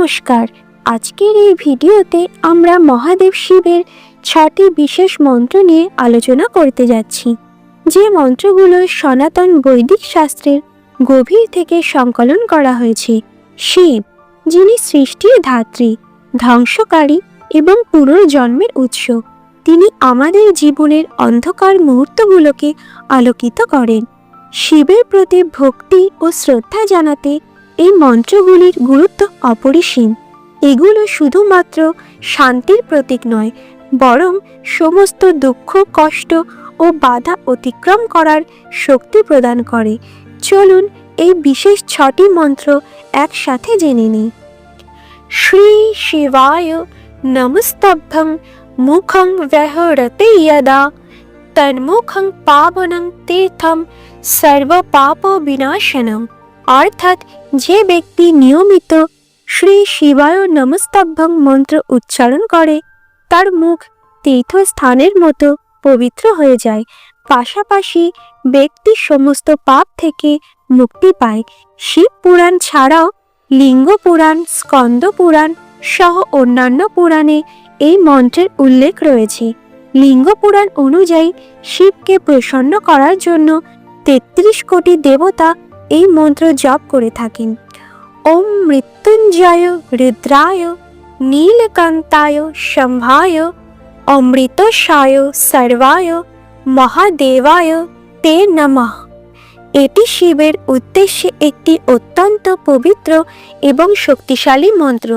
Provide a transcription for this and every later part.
নমস্কার। আজকের এই ভিডিওতে আমরা মহাদেব শিবের ছটি বিশেষ মন্ত্র নিয়ে আলোচনা করতে যাচ্ছি। যে মন্ত্রগুলো সনাতন বৈদিক শাস্ত্রের গভীর থেকে সংকলন করা হয়েছে, শিব, যিনি সৃষ্টির ধাত্রী, ধ্বংসকারী এবং পুনর্জন্মের উৎস, তিনি আমাদের জীবনের অন্ধকার মুহূর্তগুলোকে আলোকিত করেন। শিবের প্রতি ভক্তি ও শ্রদ্ধা জানাতে এই মন্ত্রগুলির গুরুত্ব অপরিসীম। এগুলো শুধুমাত্র শান্তির প্রতীক নয়, বরং সমস্ত দুঃখ, কষ্ট ও বাধা অতিক্রম করার শক্তি প্রদান করে। চলুন এই বিশেষ ছটি মন্ত্র একসাথে জেনে নিই। শ্রী শিবায় নমস্তভ্যং মুখং ব্যহরতে ইয়দা, তন্মুখং পাবনং তীর্থম সর্বপাপ বিনাশনম অর্থাৎ যে ব্যক্তি নিয়মিত শ্রী শিবায় নমস্তভ্যং মন্ত্র উচ্চারণ করে, তার মুখ তীর্থস্থানের মতো পবিত্র হয়ে যায়। পাশাপাশি ব্যক্তি সমস্ত পাপ থেকে মুক্তি পায়। শিব পুরাণ ছাড়াও লিঙ্গ পুরাণ, স্কন্দ পুরাণ সহ অন্যান্য পুরাণে এই মন্ত্রের উল্লেখ রয়েছে। লিঙ্গ পুরাণ অনুযায়ী শিবকে প্রসন্ন করার জন্য তেত্রিশ কোটি দেবতা এই মন্ত্র জপ করে থাকেন। ওম মৃত্যুঞ্জয় রুদ্রায়, নীলকান্তায় শম্ভায়, অমৃতসায় সর্বায়, মহাদেবায় তে নমঃ। এটি শিবের উদ্দেশ্যে একটি অত্যন্ত পবিত্র এবং শক্তিশালী মন্ত্র,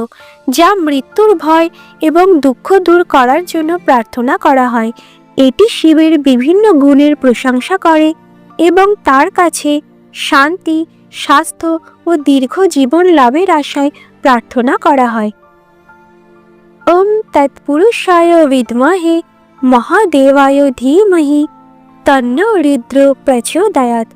যা মৃত্যুর ভয় এবং দুঃখ দূর করার জন্য প্রার্থনা করা হয়। এটি শিবের বিভিন্ন গুণের প্রশংসা করে এবং তার কাছে শান্তি, স্বাস্থ্য ও দীর্ঘ জীবন লাভের আশায় প্রার্থনা করা হয়। ওম তৎপুরুষায় বিদ্মহে, মহাদেবায় ধীমহি, তন্ন রুদ্র প্রচোদয়াত।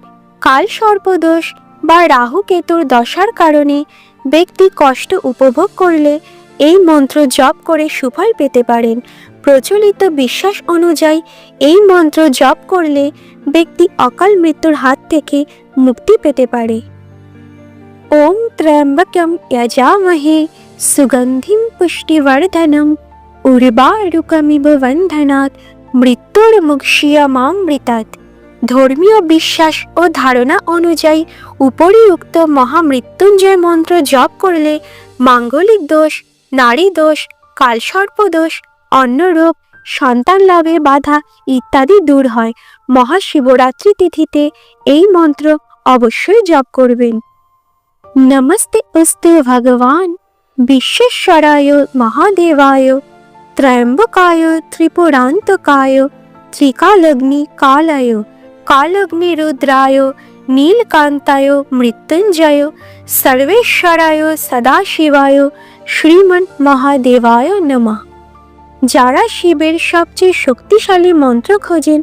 কাল সর্পদোষ বা রাহু কেতুর দশার কারণে ব্যক্তি কষ্ট উপভোগ করলে এই মন্ত্র জপ করে সুফল পেতে পারেন। প্রচলিত বিশ্বাস অনুযায়ী এই মন্ত্র জপ করলে ব্যক্তি অকাল মৃত্যুর হাত থেকে মুক্তি পেতে পারে। ওম ত্র্যম্বকম যজামহে সুগন্ধিম পুষ্টিবর্ধনম উর্বারুকমিব বন্ধনাত মৃত্যুর মুক্ষিয়মামৃতাৎ ধর্মীয় বিশ্বাস ও ধারণা অনুযায়ী উপরিউক্ত মহামৃত্যুঞ্জয় মন্ত্র জপ করলে মাঙ্গলিক দোষ, নারী দোষ, কালসর্প দোষ অন্নরোগ সন্তান লাভে বাধা ইত্যাদি দূর হয়। মহাশিবরাত্রি তিথিতে এই মন্ত্র অবশ্যই জপ করবেন। নমস্তে অস্তু ভগবান, বিশ্বেশ্বরায়, মহাদেবায়, ত্রয়ম্বকায়, ত্রিপুরান্তকায়, ত্রিকালগ্নি কালায়, কালগ্নি রুদ্রায়, নীলকান্তায় মৃত্যুঞ্জয়, সর্বেশ্বরায় সদাশিবায়, শ্রীমন মহাদেবায় নমঃ। যারা শিবের সবচেয়ে শক্তিশালী মন্ত্র খোঁজেন,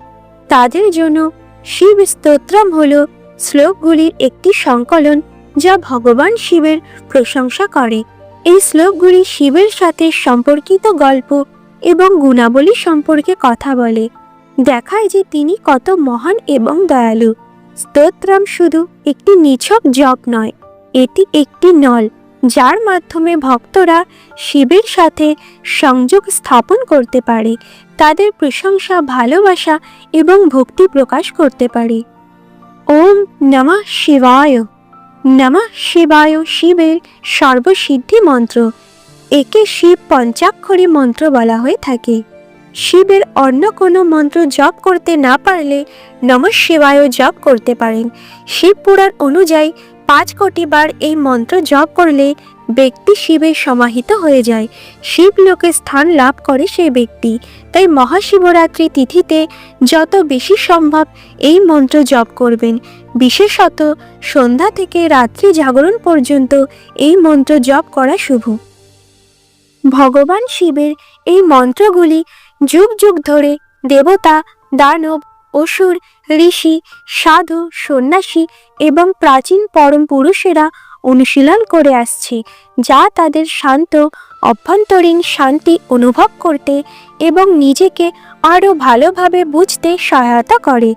তাদের জন্য শিব স্তোত্রম হল শ্লোকগুলির একটি সংকলন যা ভগবান শিবের প্রশংসা করে। এই শ্লোকগুলি শিবের সাথে সম্পর্কিত গল্প এবং গুণাবলী সম্পর্কে কথা বলে। দেখায় যে তিনি কত মহান এবং দয়ালু। স্তোত্রম শুধু একটি নিছক জপ নয়, এটি একটি নল। যার মাধ্যমে ভক্তরা শিবের সাথে সংযোগ স্থাপন করতে পারে, তাদের প্রশংসা, ভালোবাসা এবং ভক্তি প্রকাশ করতে পারে। ওম নমঃ শিবায়। নমঃ শিবায় শিবের সর্বসিদ্ধি মন্ত্র। একে শিব পঞ্চাক্ষরী মন্ত্র বলা হয়ে থাকে। শিবের অন্য কোনো মন্ত্র জপ করতে না পারলে নমঃ শিবায় জপ করতে পারেন। শিব পুরাণ অনুযায়ী পাঁচ কোটি বার এই মন্ত্র জপ করলে ব্যক্তি শিবে সমাহিত হয়ে যায়। শিব লোকে স্থান লাভ করে সেই ব্যক্তি। তাই মহাশিবরাত্রি তিথিতে যত বেশি সম্ভব এই মন্ত্র জপ করবেন। বিশেষত সন্ধ্যা থেকে রাত্রি জাগরণ পর্যন্ত এই মন্ত্র জপ করা শুভ। ভগবান শিবের এই মন্ত্রগুলি যুগ যুগ ধরে দেবতা, দানব অসুর, ঋষি, সাধু, সন্ন্যাসী এবং প্রাচীন পরম পুরুষেরা অনুশীলন করে আসছে, যা তাদের শান্ত, অভ্যন্তরীণ শান্তি অনুভব করতে এবং নিজেকে আরও ভালোভাবে বুঝতে সহায়তা করে।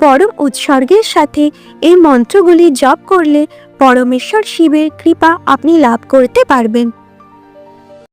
পরম উৎসর্গের সাথে এই মন্ত্রগুলি জপ করলে পরমেশ্বর শিবের কৃপা আপনি লাভ করতে পারবেন।